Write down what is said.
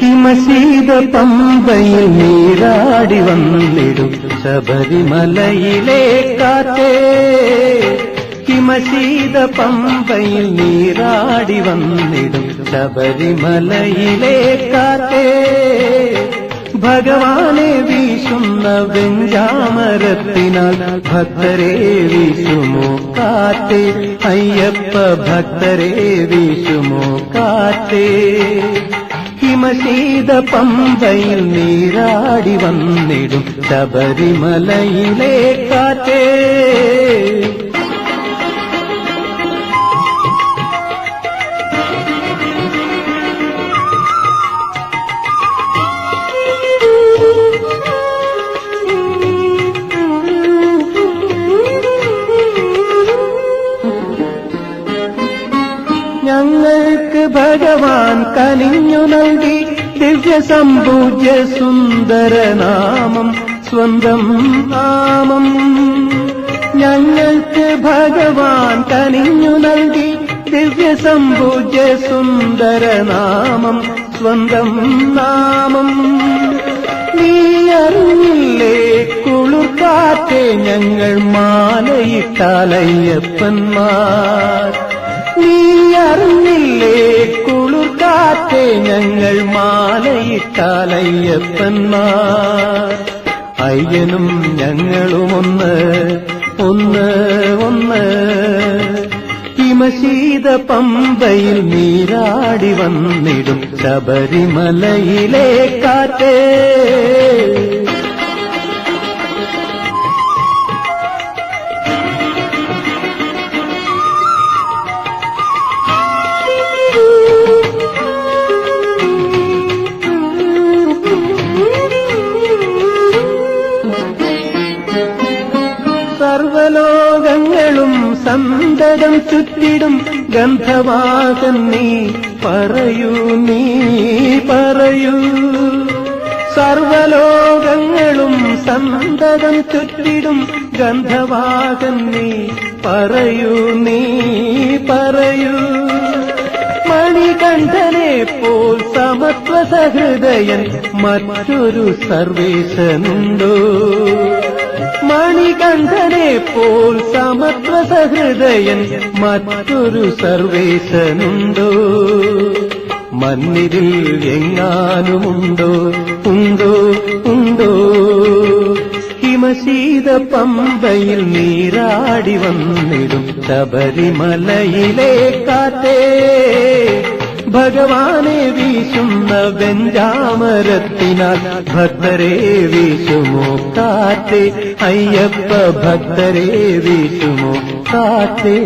ഹിമശീത പമ്പയിൽ നീരാടി വന്നിടും ശബരിമലയിലെ കാറ്റേ കിമസീത പമ്പയിൽ നീരാടി വന്നിടും ശബരിമലയിലെ കാറ്റേ ഭഗവാനെ വീശ വീശുന്ന വെഞ്ചാമരത്തിനാൽ ഭക്തരെ വീശുമോ കാറ്റേ? അയ്യപ്പ ഭക്തരെ വീശുമോ കാറ്റേ? ഹിമശീത പമ്പയിൽ നീരാടി വന്നിടും ശബരിമലയിലെ കാറ്റേ? ഭഗവാൻ കനിഞ്ഞു നൽകി ദിവ്യ സമ്പൂജ്യ സുന്ദരനാമം സ്വന്തം നാമം. ഞങ്ങൾക്ക് ഭഗവാൻ കനിഞ്ഞു നൽകി ദിവ്യ സമ്പൂജ്യ സുന്ദരനാമം സ്വന്തം നാമം. നീ അറിഞ്ഞില്ലേ കുളിർക്കാറ്റെ ഞങ്ങൾ മാലയിട്ടാലയ്യപ്പന്മാർ നീ അറിഞ്ഞില്ലേ മാലയിട്ടാലയ്യപ്പന്മാർ അയ്യനും ഞങ്ങളും ഒന്ന് ഒന്ന് ഒന്ന്. ഹിമശീത പമ്പയിൽ നീരാടി വന്നിടും ശബരിമലയിലെ കാറ്റേ. സന്തതം ചുറ്റിടും ഗന്ധവാസൻ നീ പറയൂ നീ പറയൂ. സർവലോകങ്ങളും സന്തതം ചുറ്റിടും ഗന്ധവാസൻ നീ പറയൂ നീ പറയൂ. മണികണ്ഠനെ പോൽ സമത്വ സഹൃദയൻ മറ്റൊരു സർവേശനുണ്ടോ? മണികണ്ഠനെ പോൽ സമത്വ സഹൃദയൻ മറ്റൊരു സർവേശനുണ്ടോ? മന്നിരിൽ എങ്ങാനുമുണ്ടോ? ഉണ്ടോ? ഉണ്ടോ? ഹിമശീത പമ്പയിൽ നീരാടി വന്നിടും ശബരിമലയിലെ കാറ്റേ. ഭഗവാനെ വീശുന്ന വെഞ്ചാമരത്തിനാൽ ഭക്തരെ വീശുമോ കാത്തേ അയ്യപ്പ ഭക്തരെ വീശുമോ കാറ്റേ